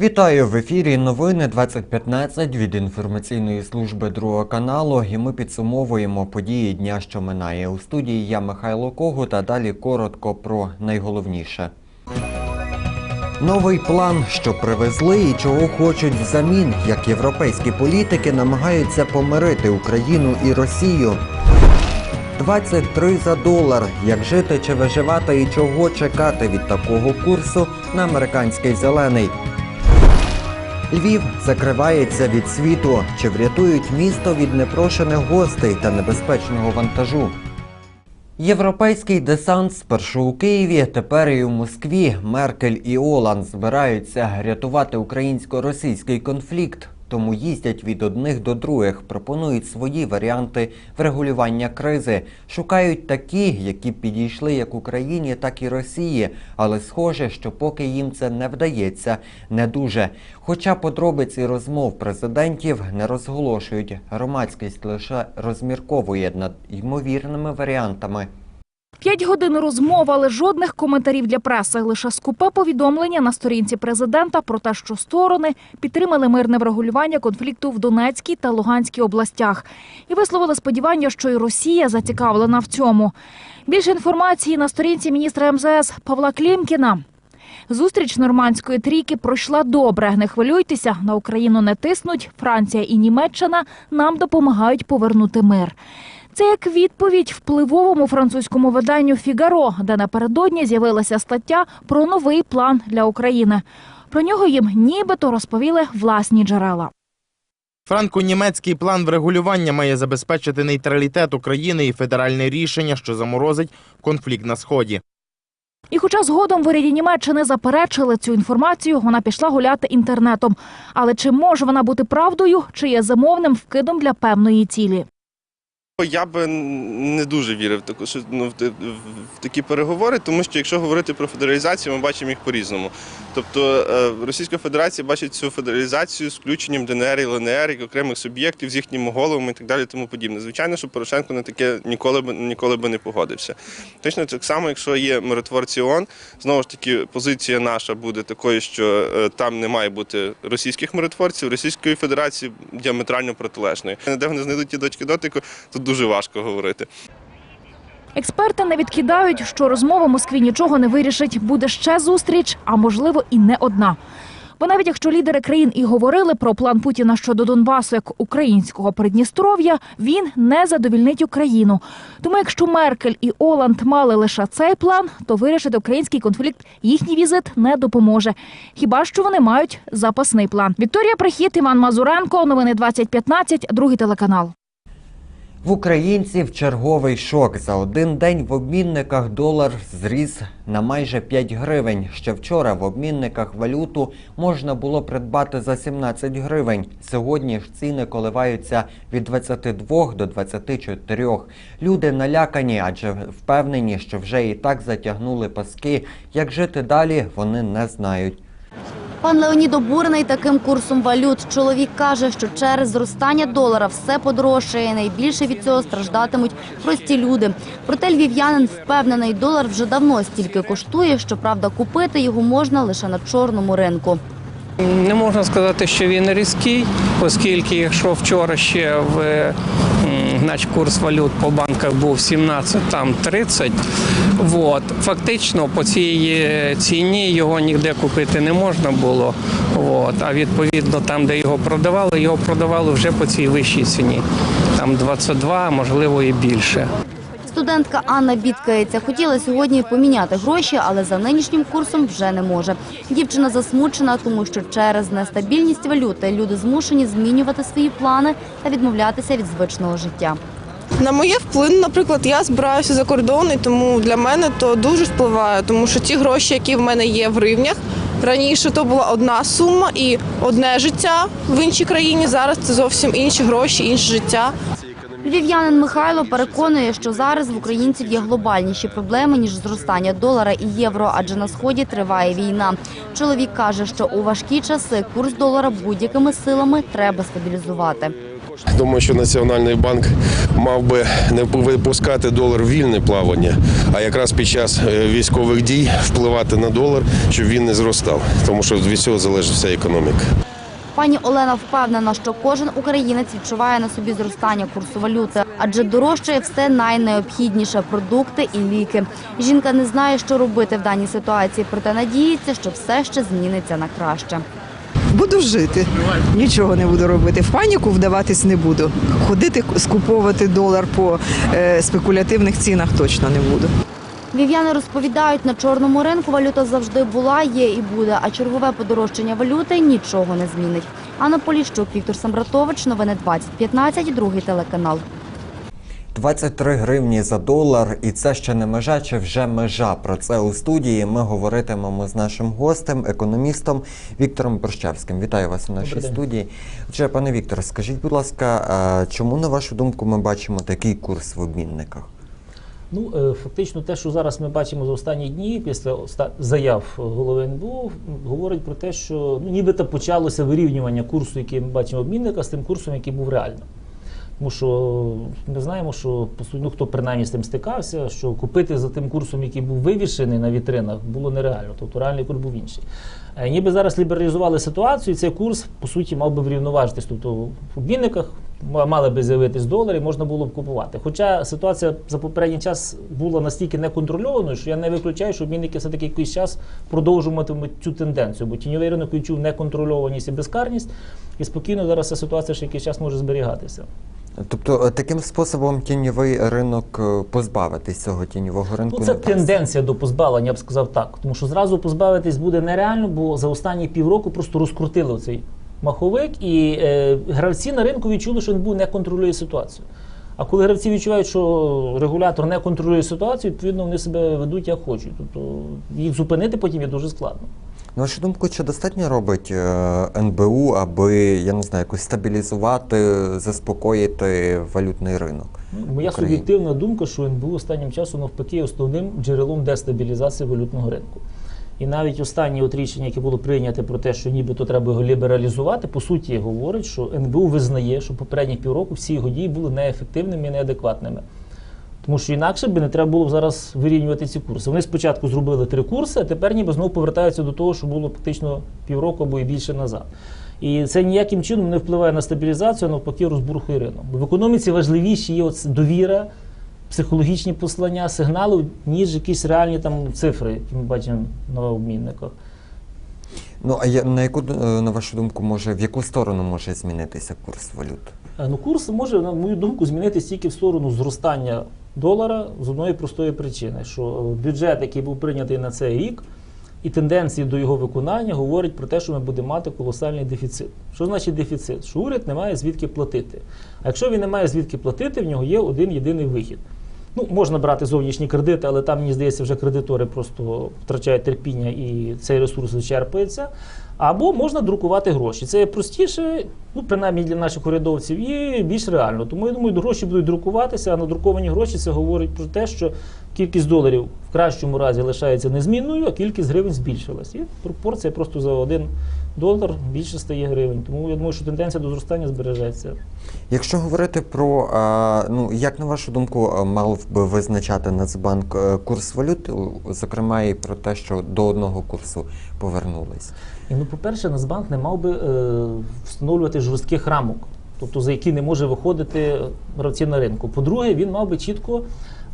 Вітаю в ефірі. Новини 2015 від інформаційної служби другого каналу. І ми підсумовуємо події дня, що минає. У студії я Михайло Когут, а далі коротко про найголовніше. Новий план, що привезли і чого хочуть взамін, як європейські політики намагаються помирити Україну і Росію. 23 за долар. Як жити чи виживати і чого чекати від такого курсу на американський зелений. Львів закривається від світу. Чи врятують місто від непрошених гостей та небезпечного вантажу? Європейський десант спершу у Києві, тепер і у Москві. Меркель і Олан збираються рятувати українсько-російський конфлікт. Тому їздять від одних до других, пропонують свої варіанти врегулювання кризи, шукають такі, які підійшли як Україні, так і Росії. Але схоже, що поки їм це не вдається, не дуже. Хоча подробиці розмов президентів не розголошують, громадськість лише розмірковує над ймовірними варіантами. П'ять годин розмов, але жодних коментарів для преси. Лише скупе повідомлення на сторінці президента про те, що сторони підтримали мирне врегулювання конфлікту в Донецькій та Луганській областях і висловили сподівання, що і Росія зацікавлена в цьому. Більше інформації на сторінці міністра МЗС Павла Клімкіна. Зустріч нормандської трійки пройшла добре. Не хвилюйтеся, на Україну не тиснуть. Франція і Німеччина нам допомагають повернути мир. Це як відповідь впливовому французькому виданню Фігаро, де напередодні з'явилася стаття про новий план для України. Про нього їм нібито розповіли власні джерела. Франко-німецький план врегулювання має забезпечити нейтралітет України і федеральне рішення, що заморозить конфлікт на сході. І хоча згодом в уряді Німеччини заперечили цю інформацію, вона пішла гуляти інтернетом. Але чи може вона бути правдою, чи є замовним вкидом для певної цілі? Я би не дуже вірив ну, в, та- в такі переговори, тому що якщо говорити про федералізацію, ми бачимо їх по-різному. Тобто е, Російська Федерація бачить цю федералізацію з включенням ДНР і ЛНР як окремих суб'єктів з їхніми головами і так далі, тому подібне. Звичайно, що Порошенко на таке ніколи би ніколи би не погодився. Точно так само, якщо є миротворці ООН, знову ж таки позиція наша буде такою, що е, там не має бути російських миротворців, Російської Федерації діаметрально протилежною. Де вони знайдуть ті точки дотику, тут дуже важко говорити. Експерти не відкидають, що розмова Москві нічого не вирішить. Буде ще зустріч, а можливо і не одна. Бо навіть якщо лідери країн і говорили про план Путіна щодо Донбасу як українського Придністров'я, він не задовільнить Україну. Тому якщо Меркель і Оланд мали лише цей план, то вирішити український конфлікт їхній візит не допоможе. Хіба що вони мають запасний план? Вікторія Прихід, Іван Мазуренко, новини 2015, другий телеканал. В українців черговий шок. За один день в обмінниках долар зріс на майже 5 гривень. Ще вчора в обмінниках валюту можна було придбати за 17 гривень. Сьогодні ж ціни коливаються від 22 до 24. Люди налякані, адже впевнені, що вже і так затягнули паски. Як жити далі, вони не знають. Пан Леонід обурений таким курсом валют. Чоловік каже, що через зростання долара все подорожчає. Найбільше від цього страждатимуть прості люди. Проте львів'янин впевнений, долар вже давно стільки коштує. Щоправда, купити його можна лише на чорному ринку. Не можна сказати, що він різкий, оскільки якщо вчора ще в м, нач курс валют по банках був 17, там 30, от, фактично по цій ціні його ніде купити не можна було. От, а відповідно там, де його продавали, його продавали вже по цій вищій ціні. Там 22, а можливо і більше. Студентка Анна бідкається. Хотіла сьогодні поміняти гроші, але за нинішнім курсом вже не може. Дівчина засмучена, тому що через нестабільність валюти люди змушені змінювати свої плани та відмовлятися від звичного життя. На моє вплин, наприклад, я збираюся за кордон, і тому для мене то дуже впливає, тому що ті гроші, які в мене є в гривнях, раніше то була одна сума і одне життя в іншій країні. Зараз це зовсім інші гроші, інше життя. Львів'янин Михайло переконує, що зараз в українців є глобальніші проблеми, ніж зростання долара і євро, адже на сході триває війна. Чоловік каже, що у важкі часи курс долара будь-якими силами треба стабілізувати. Думаю, що Національний банк мав би не випускати долар в вільне плавання, а якраз під час е, військових дій впливати на долар, щоб він не зростав, тому що від цього залежить вся економіка. Пані Олена впевнена, що кожен українець відчуває на собі зростання курсу валюти, адже дорожчає все найнеобхідніше – продукти і ліки. Жінка не знає, що робити в даній ситуації, проте надіється, що все ще зміниться на краще. Буду жити, нічого не буду робити. В паніку вдаватись не буду. Ходити скуповувати долар по е, спекулятивних цінах точно не буду. Львів'яни розповідають, на чорному ринку валюта завжди була, є і буде, а чергове подорожчання валюти нічого не змінить. Анна Поліщук, Віктор Самбратович, новини 2015, другий телеканал. 23 гривні за долар, і це ще не межа, чи вже межа. Про це у студії ми говоритимемо з нашим гостем, економістом Віктором Борщавським. Вітаю вас у нашій студії. Отже, пане Вікторе, скажіть, будь ласка, чому на вашу думку ми бачимо такий курс в обмінниках? Ну, е, фактично, те, що зараз ми бачимо за останні дні, після заяв голови НБУ, говорить про те, що ну, нібито почалося вирівнювання курсу, який ми бачимо обмінника, з тим курсом, який був реально. Тому що ми знаємо, що ну, хто принаймні з тим стикався, що купити за тим курсом, який був вивішений на вітринах, було нереально. Тобто реальний курс був інший. Е, Ніби зараз лібералізували ситуацію, і цей курс, по суті, мав би врівноважитись. Тобто в обмінниках мали би з'явитись долари, можна було б купувати. Хоча ситуація за попередній час була настільки неконтрольованою, що я не виключаю, що обмінники все-таки якийсь час продовжуватимуть цю тенденцію, бо тіньовий ринок відчув неконтрольованість і безкарність, і спокійно зараз ця ситуація ще якийсь час може зберігатися. Тобто е, таким способом тіньовий ринок е, позбавитись цього тіньового ринку Ну, це тенденція до позбавлення, я б сказав так. Тому що зразу позбавитись буде нереально, бо за останні півроку просто розкрутили цей маховик, і е, гравці на ринку відчули, що НБУ не контролює ситуацію. А коли гравці відчувають, що регулятор не контролює ситуацію, відповідно вони себе ведуть як хочуть. Тобто їх зупинити потім є дуже складно. На вашу думку, чи достатньо робить е, НБУ, аби я не знаю, якось стабілізувати, заспокоїти валютний ринок? Ну, Моя суб'єктивна думка, що НБУ останнім часом навпаки основним джерелом дестабілізації валютного ринку. І навіть останнє от рішення, яке було прийнято про те, що нібито треба його лібералізувати, по суті говорить, що НБУ визнає, що попередні півроку всі його дії були неефективними і неадекватними. Тому що інакше би не треба було зараз вирівнювати ці курси. Вони спочатку зробили три курси, а тепер ніби знову повертаються до того, що було фактично півроку або і більше назад. І це ніяким чином не впливає на стабілізацію, а навпаки, розбурхує ринок. В економіці важливіші є довіра, психологічні послання, сигнали, ніж якісь реальні там цифри, які ми бачимо на обмінниках. Ну а я- на яку е, на вашу думку може в яку сторону може змінитися курс валют? Е, Ну, курс може, на мою думку, змінитися тільки в сторону зростання долара з одної простої причини, що е, бюджет, який був прийнятий на цей рік, і тенденції до його виконання говорять про те, що ми будемо мати колосальний дефіцит. Що значить дефіцит? Що уряд не має звідки платити. А якщо він не має звідки платити, в нього є один єдиний вихід. Ну, можна брати зовнішні кредити, але там, мені здається, вже кредитори просто втрачають терпіння і цей ресурс вичерпується. Або можна друкувати гроші. Це простіше, ну принаймні для наших урядовців, і більш реально. Тому я думаю, гроші будуть друкуватися, а надруковані гроші це говорить про те, що кількість доларів в кращому разі лишається незмінною, а кількість гривень збільшилась. І пропорція просто за один долар більше стає гривень. Тому я думаю, що тенденція до зростання збережеться. Якщо говорити про ну як на вашу думку, мав би визначати Нацбанк е, курс валют, зокрема і про те, що до одного курсу повернулись. І, ну, по-перше, Нацбанк не мав би е, встановлювати жорстких рамок, тобто за які не може виходити гравці на ринку. По-друге, він мав би чітко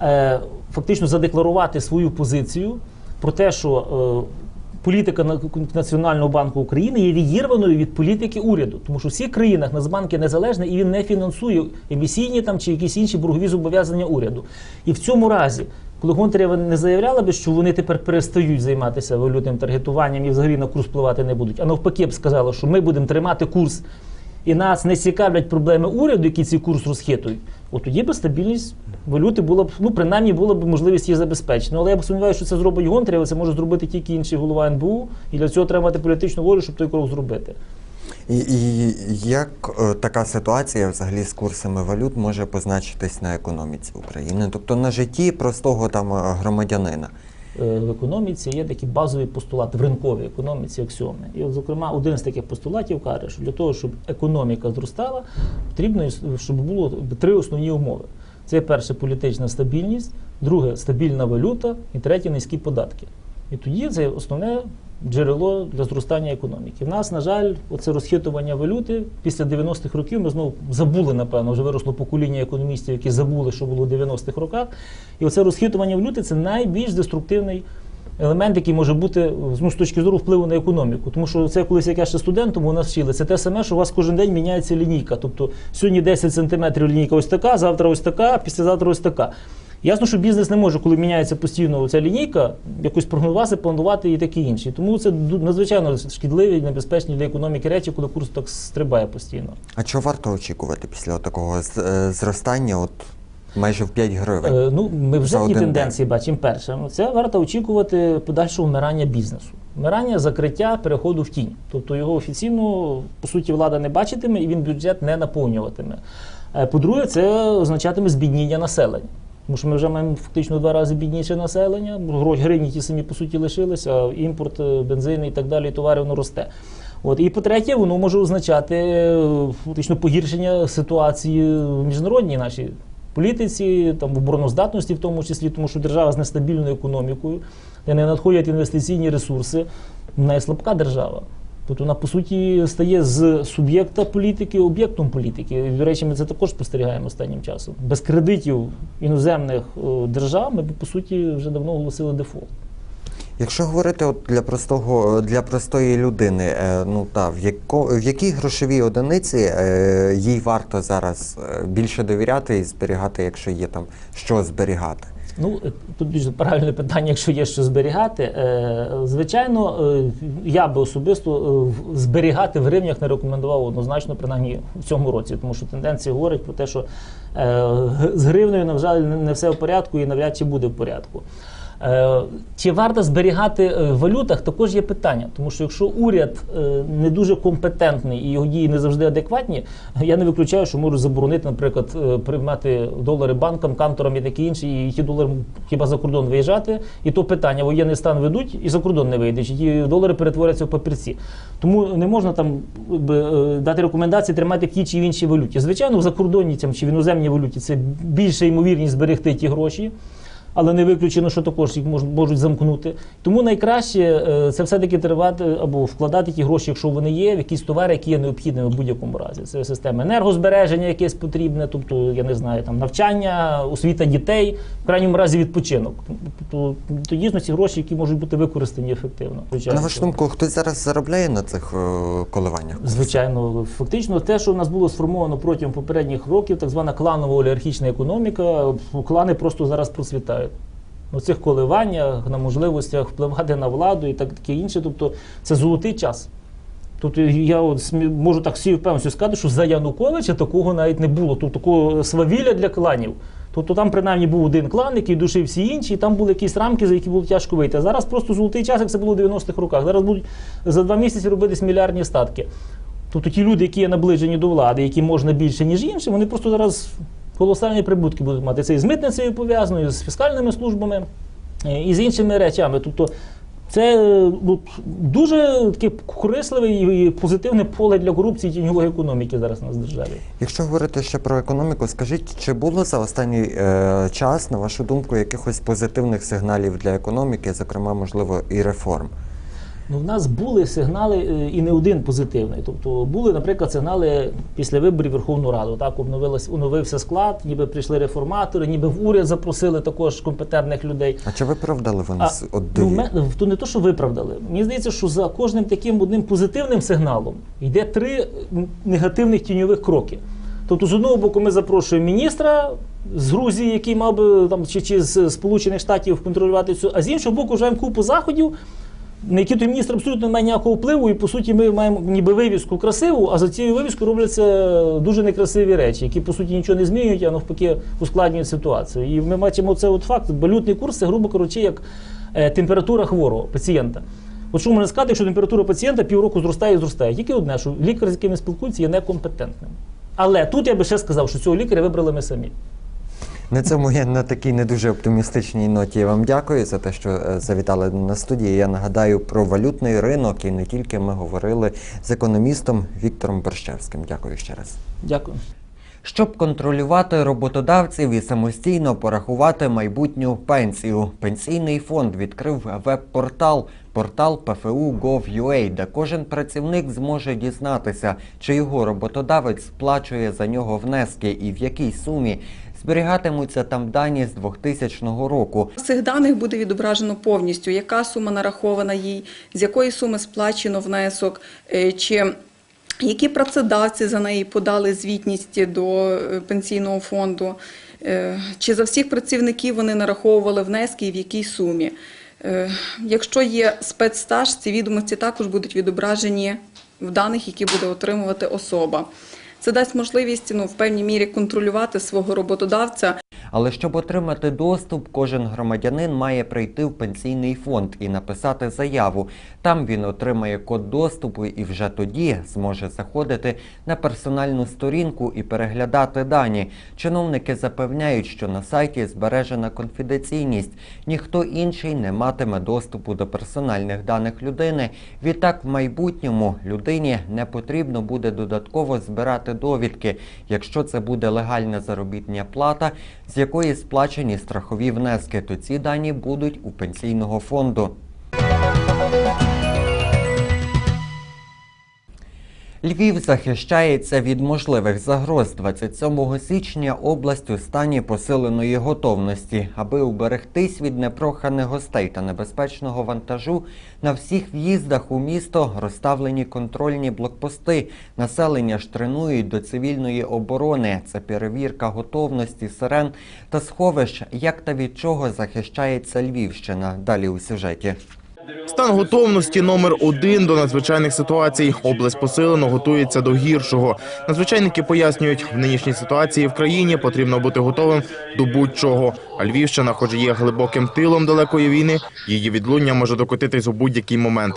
е, фактично задекларувати свою позицію про те, що е, політика Національного банку України є відірваною від політики уряду, тому що в всіх країнах Нацбанк є незалежний і він не фінансує емісійні там чи якісь інші боргові зобов'язання уряду. І в цьому разі. Коли Гонтарєва не заявляла би, що вони тепер перестають займатися валютним таргетуванням і взагалі на курс впливати не будуть, а навпаки б сказала, що ми будемо тримати курс і нас не цікавлять проблеми уряду, які цей курс розхитують, от тоді би стабільність валюти була б, ну принаймні була б можливість її забезпечити. Ну, але я б сумніваюся, що це зробить Гонтарєва, це може зробити тільки інший голова НБУ, і для цього треба мати політичну волю, щоб той крок зробити. І, і як е, така ситуація взагалі з курсами валют може позначитись на економіці України, тобто на житті простого там е, громадянина? е, в економіці є такі базові постулати в ринковій економіці, аксіоми. І, зокрема, один з таких постулатів каже, що для того, щоб економіка зростала, потрібно, щоб було три основні умови. Це перше політична стабільність, друге стабільна валюта і третє низькі податки. І тоді це основне джерело для зростання економіки. В нас, на жаль, оце розхитування валюти після 90-х років ми знову забули, напевно, вже виросло покоління економістів, які забули, що було в 90-х роках. І оце розхитування валюти це найбільш деструктивний елемент, який може бути ну, з точки зору впливу на економіку. Тому що це колись як я ще студентом у нас вчили. Це те саме, що у вас кожен день міняється лінійка. Тобто сьогодні 10 сантиметрів лінійка ось така, завтра ось така, післязавтра ось така. Ясно, що бізнес не може, коли міняється постійно ця лінійка, якось прогнозувати, планувати і таке інше. Тому це надзвичайно шкідливі і небезпечні для економіки речі, коли курс так стрибає постійно. А чого варто очікувати після такого е, зростання от майже в 5 гривень? Е, ну, ми вже ті тенденції бачимо. Перше, ну, це варто очікувати подальшого вмирання бізнесу. Вмирання закриття переходу в тінь. Тобто його офіційно, по суті, влада не бачитиме і він бюджет не наповнюватиме. Е, По-друге, це означатиме збідніння населення. Тому що ми вже маємо фактично два рази бідніше населення, гривні ті самі по суті лишилися, а імпорт е, бензину і так далі, товарів воно росте. От і по-третє, воно може означати е, фактично погіршення ситуації в міжнародній нашій політиці, там в обороноздатності, в тому числі, тому що держава з нестабільною економікою, де не надходять інвестиційні ресурси, є слабка держава. Тобто вона, по суті, стає з суб'єкта політики об'єктом політики. До речі, ми це також спостерігаємо останнім часом. Без кредитів іноземних е, держав ми б, по суті, вже давно оголосили дефолт. Якщо говорити от для простого для простої людини, е, ну та в яко в якій грошовій одиниці е, їй варто зараз е, більше довіряти і зберігати, якщо є там що зберігати? Ну, е, тут дуже правильне питання, якщо є що зберігати. Е, Звичайно, е, я би особисто зберігати в гривнях не рекомендував однозначно, принаймні в цьому році, тому що тенденції говорять про те, що з гривнею, на жаль, не все в порядку і навряд чи буде в порядку. Е, Чи варто зберігати е, в валютах, також є питання, тому що якщо уряд е, не дуже компетентний і його дії не завжди адекватні, я не виключаю, що можуть заборонити, наприклад, приймати долари банкам, канторам і таке інше, і ті долари хіба за кордон виїжджати. І то питання, воєнний стан ведуть і за кордон не вийде, чи ті долари перетворяться в папірці. Тому не можна там дати рекомендації тримати в тій чи в іншій валюті. Звичайно, в закордонній чи в іноземній валюті це більша ймовірність зберегти ті гроші але не виключено, що також їх мож- можуть замкнути. Тому найкраще е, це все-таки тривати або вкладати ті гроші, якщо вони є, в якісь товари, які є необхідними в будь-якому разі. Це система енергозбереження, якесь потрібне, тобто я не знаю, там навчання, освіта дітей, в крайньому разі відпочинок. Тобто то дійсно ці гроші, які можуть бути використані ефективно. На вашу думку, хтось зараз заробляє на цих е, коливаннях? Звичайно, фактично, те, що в нас було сформовано протягом попередніх років, так звана кланова олігархічна економіка, клани просто зараз процвітають. У цих коливаннях, на можливостях впливати на владу і так таке інше. Тобто це золотий час. Тобто я от можу так всі впевненості сказати, що за Януковича такого навіть не було. Тобто такого свавілля для кланів. Тобто там принаймні був один клан, який душив всі інші, і там були якісь рамки, за які було тяжко вийти. А зараз просто золотий час, як це було в 90-х роках. Зараз будуть за два місяці робитись мільярдні статки. Тобто ті люди, які є наближені до влади, які можна більше, ніж інші, вони просто зараз колосальні прибутки будуть мати. Це і з митницею пов'язано, і з фіскальними службами, е, і з іншими речами. Тобто це е, ну, дуже таке корисливе і позитивне поле для корупції тіньової економіки зараз у нас в державі. Якщо говорити ще про економіку, скажіть, чи було за останній е, час, на вашу думку, якихось позитивних сигналів для економіки, зокрема, можливо, і реформ? Ну, в нас були сигнали е, і не один позитивний. Тобто були, наприклад, сигнали після виборів Верховну Раду. Так, обновилась, оновився склад, ніби прийшли реформатори, ніби в уряд запросили також компетентних людей. А чи виправдали вони А, з ну, то не то, що виправдали. Мені здається, що за кожним таким одним позитивним сигналом йде три негативних тіньових кроки. Тобто, з одного боку, ми запрошуємо міністра з Грузії, який мав би там чи, чи з Сполучених Штатів контролювати цю, а з іншого боку, вже маємо купу заходів, на які той міністр абсолютно не має ніякого впливу, і по суті ми маємо ніби вивіску красиву, а за цією вивіскою робляться дуже некрасиві речі, які по суті нічого не змінюють, а навпаки ускладнюють ситуацію. І ми бачимо це от факт. Валютний курс це, грубо кажучи, як е, температура хворого пацієнта. От що можна сказати, якщо температура пацієнта півроку зростає і зростає. Тільки одне, що лікар, з яким він спілкується, є некомпетентним. Але тут я би ще сказав, що цього лікаря вибрали ми самі. На цьому я на такій не дуже оптимістичній ноті вам дякую за те, що е, завітали на студію. Я нагадаю про валютний ринок і не тільки ми говорили з економістом Віктором Борщевським. Дякую ще раз. Дякую. Щоб контролювати роботодавців і самостійно порахувати майбутню пенсію, пенсійний фонд відкрив веб-портал портал PFU.gov.ua, де кожен працівник зможе дізнатися, чи його роботодавець сплачує за нього внески і в якій сумі. Зберігатимуться там дані з 2000 року. З цих даних буде відображено повністю, яка сума нарахована їй, з якої суми сплачено внесок, е, чи які працедавці за неї подали звітність до е, пенсійного фонду, е, чи за всіх працівників вони нараховували внески і в якій сумі. Якщо є спецстаж, ці відомості також будуть відображені в даних, які буде отримувати особа. Це дасть можливість ну, в певній мірі контролювати свого роботодавця Але щоб отримати доступ, кожен громадянин має прийти в пенсійний фонд і написати заяву. Там він отримає код доступу і вже тоді зможе заходити на персональну сторінку і переглядати дані. Чиновники запевняють, що на сайті збережена конфіденційність. Ніхто інший не матиме доступу до персональних даних людини. Відтак, в майбутньому людині не потрібно буде додатково збирати довідки, якщо це буде легальна заробітня плата, з якої сплачені страхові внески, то ці дані будуть у пенсійного фонду. Львів захищається від можливих загроз. 27 січня область у стані посиленої готовності, аби уберегтись від непроханих гостей та небезпечного вантажу. На всіх в'їздах у місто розставлені контрольні блокпости. Населення ж тренують до цивільної оборони. Це перевірка готовності сирен та сховищ, як та від чого захищається Львівщина. Далі у сюжеті. Стан готовності номер один до надзвичайних ситуацій. Область посилено готується до гіршого. Надзвичайники пояснюють, в нинішній ситуації в країні потрібно бути готовим до будь-чого. А Львівщина, хоч є глибоким тилом далекої війни, її відлуння може докотитись у будь-який момент.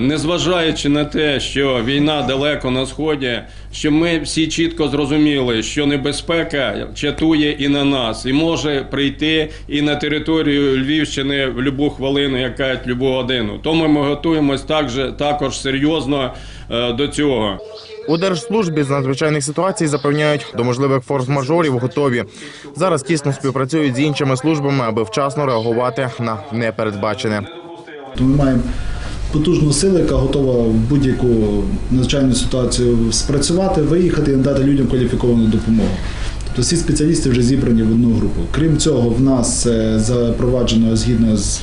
Незважаючи на те, що війна далеко на сході, що ми всі чітко зрозуміли, що небезпека чатує і на нас, і може прийти і на територію Львівщини в будь-яку хвилину, яка в будь-яку годину. Тому ми готуємось також, також серйозно е, до цього. У держслужбі з надзвичайних ситуацій запевняють, до можливих форс-мажорів готові. Зараз тісно співпрацюють з іншими службами, аби вчасно реагувати на непередбачене. Ми маємо потужну силу, яка готова в будь-яку надзвичайну ситуацію спрацювати, виїхати і надати людям кваліфіковану допомогу. Тобто всі спеціалісти вже зібрані в одну групу. Крім цього, в нас е, запроваджено згідно з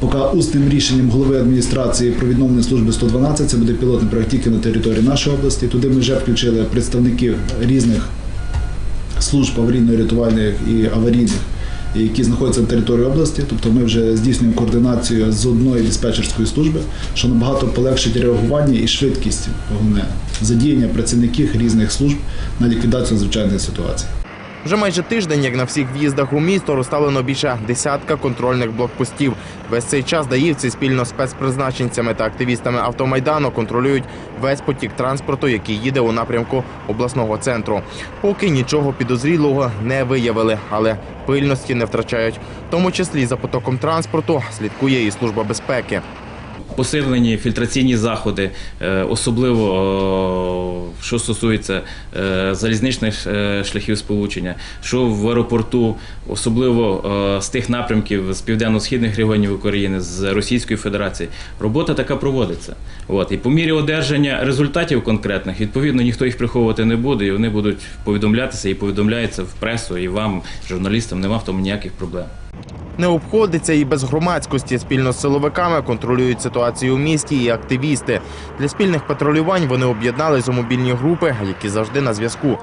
поки усним рішенням голови адміністрації про відновлення служби 112, це буде пілотний проект тільки на території нашої області. Туди ми вже включили представників різних служб аварійно-рятувальних і аварійних, які знаходяться на території області. Тобто ми вже здійснюємо координацію з одної диспетчерської служби, що набагато полегшить реагування і швидкість головне задіяння працівників різних служб на ліквідацію звичайних ситуацій. Вже майже тиждень, як на всіх в'їздах у місто, розставлено більше десятка контрольних блокпостів. Весь цей час даївці спільно з спецпризначенцями та активістами автомайдану контролюють весь потік транспорту, який їде у напрямку обласного центру. Поки нічого підозрілого не виявили, але пильності не втрачають. В тому числі за потоком транспорту слідкує і служба безпеки. Посилені фільтраційні заходи, е, особливо е, що стосується е, залізничних шляхів сполучення, що в аеропорту, особливо з тих напрямків з південно-східних регіонів України, з Російської Федерації, робота така проводиться. От і по мірі одержання результатів конкретних, відповідно, ніхто їх приховувати не буде, і вони будуть повідомлятися і повідомляються в пресу, і вам, журналістам, нема в тому ніяких проблем. Не обходиться і без громадськості. Спільно з силовиками контролюють ситуацію у місті і активісти. Для спільних патрулювань вони об'єднались у мобільні групи, які завжди на зв'язку.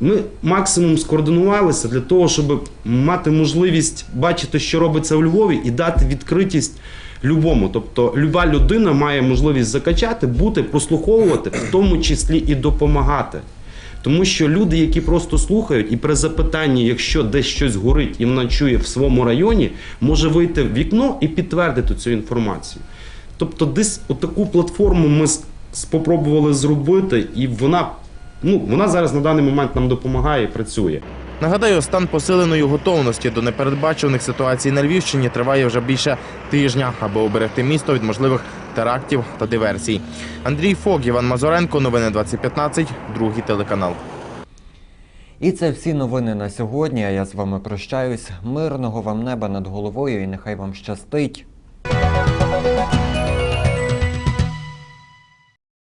Ми максимум скоординувалися для того, щоб мати можливість бачити, що робиться в Львові, і дати відкритість любому. Тобто, люба людина має можливість закачати, бути, прослуховувати, в тому числі і допомагати. Тому що люди, які просто слухають, і при запитанні, якщо десь щось горить і вона чує в своєму районі, може вийти в вікно і підтвердити цю інформацію. Тобто, десь отаку платформу ми спробували зробити, і вона, ну, вона зараз на даний момент нам допомагає і працює. Нагадаю, стан посиленої готовності до непередбачуваних ситуацій на Львівщині триває вже більше тижня, аби оберегти місто від можливих терактів та диверсій. Андрій Фок, Іван Мазоренко, новини 2015, другий телеканал. І це всі новини на сьогодні. А я з вами прощаюсь. Мирного вам неба над головою і нехай вам щастить.